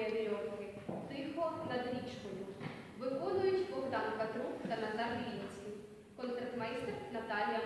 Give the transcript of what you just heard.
Григорія Вірьовки Тихо над річкою. Виконують Богдан Катрук та Назар Білінський. Концертмейстер Наталія.